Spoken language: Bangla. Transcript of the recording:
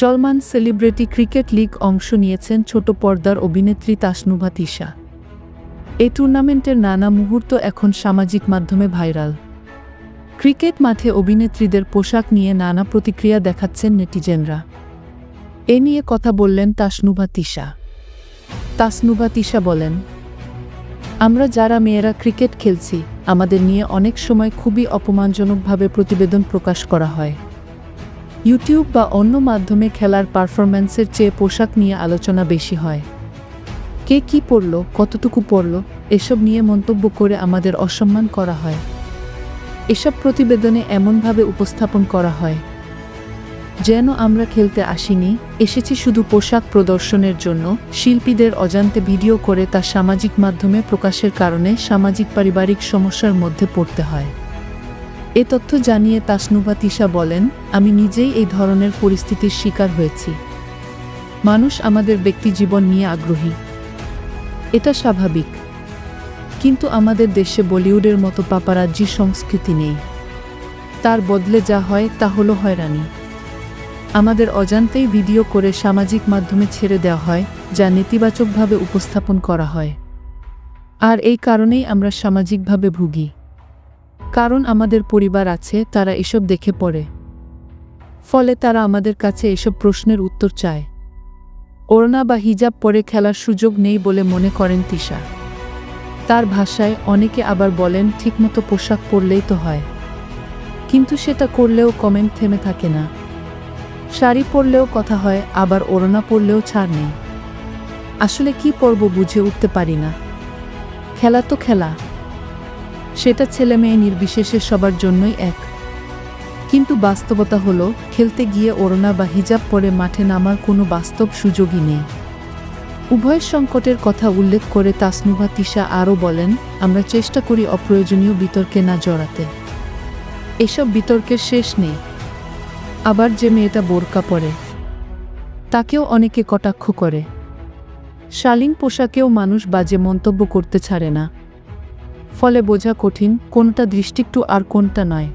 চলমান সেলিব্রিটি ক্রিকেট লিগ অংশ নিয়েছেন ছোট পর্দার অভিনেত্রী তাসনুভা তিশা। এই টুর্নামেন্টের নানা মুহূর্ত এখন সামাজিক মাধ্যমে ভাইরাল। ক্রিকেট মাঠে অভিনেত্রীদের পোশাক নিয়ে নানা প্রতিক্রিয়া দেখাচ্ছেন নেটিজেনরা। এ নিয়ে কথা বললেন তাসনুভা তিশা। তাসনুভা তিশা বলেন, আমরা যারা মেয়েরা ক্রিকেট খেলছি, আমাদের নিয়ে অনেক সময় খুবই অপমানজনকভাবে প্রতিবেদন প্রকাশ করা হয়। ইউটিউব বা অন্য মাধ্যমে খেলার পারফরম্যান্সের চেয়ে পোশাক নিয়ে আলোচনা বেশি হয়। কে কি পড়ল কতটুকু পড়ল এসব নিয়ে মন্তব্য করে আমাদের অসম্মান করা হয়। এসব প্রতিবেদনে এমনভাবে উপস্থাপন করা হয়, যেন আমরা খেলতে আসিনি, এসেছি শুধু পোশাক প্রদর্শনের জন্য, শিল্পীদের অজান্তে ভিডিও করে তা সামাজিক মাধ্যমে প্রকাশের কারণে সামাজিক পারিবারিক সমস্যার মধ্যে পড়তে হয়। এ তথ্য জানিয়ে তাসনুবা তিশা বলেন, আমি নিজেই এই ধরনের পরিস্থিতির শিকার হয়েছি। মানুষ আমাদের ব্যক্তিজীবন নিয়ে আগ্রহী। এটা স্বাভাবিক। কিন্তু আমাদের দেশে বলিউডের মতো পাপারাজ্জি সংস্কৃতি নেই। তার বদলে যা হয়, তা হলো হয়রানি। আমাদের অজান্তেই ভিডিও করে সামাজিক মাধ্যমে ছেড়ে দেওয়া হয়, যা নেতিবাচকভাবে উপস্থাপন করা হয়। আর এই কারণেই আমরা সামাজিকভাবে ভুগি। কারণ আমাদের পরিবার আছে, তারা এসব দেখে পড়ে। ফলে তারা আমাদের কাছে এসব প্রশ্নের উত্তর চায়। ওড়না বা হিজাব পরে খেলার সুযোগ নেই বলে মনে করেন তিশা। তার ভাষায় অনেকে আবার বলেন, ঠিকমতো পোশাক পরলেই তো হয়। কিন্তু সেটা করলেও কমেন্ট থেমে থাকে না। শাড়ি পরলেও কথা হয়, আবার ওড়না পরলেও ছাড় নেই। আসলে কি পরব বুঝে উঠতে পারি না। খেলা তো খেলা। সেটা ছেলে মেয়ে নির্বিশেষে সবার জন্যই এক। কিন্তু বাস্তবতা হলো, খেলতে গিয়ে ওড়না বা হিজাব পরে মাঠে নামার কোনো বাস্তব সুযোগই নেই। উভয় সংকটের কথা উল্লেখ করে তাসনুভা তিশা আরও বলেন, আমরা চেষ্টা করি অপ্রয়োজনীয় বিতর্কে না জড়াতে। এসব বিতর্কের শেষ নেই। আবার যে মেয়েটা বোরকা পরে, তাকেও অনেকে কটাক্ষ করে। শালীন পোশাকেও মানুষ বাজে মন্তব্য করতে ছাড়ে না। ফলে বোঝা কঠিন কোনটা দৃষ্টিকটু আর কোনটা নয়।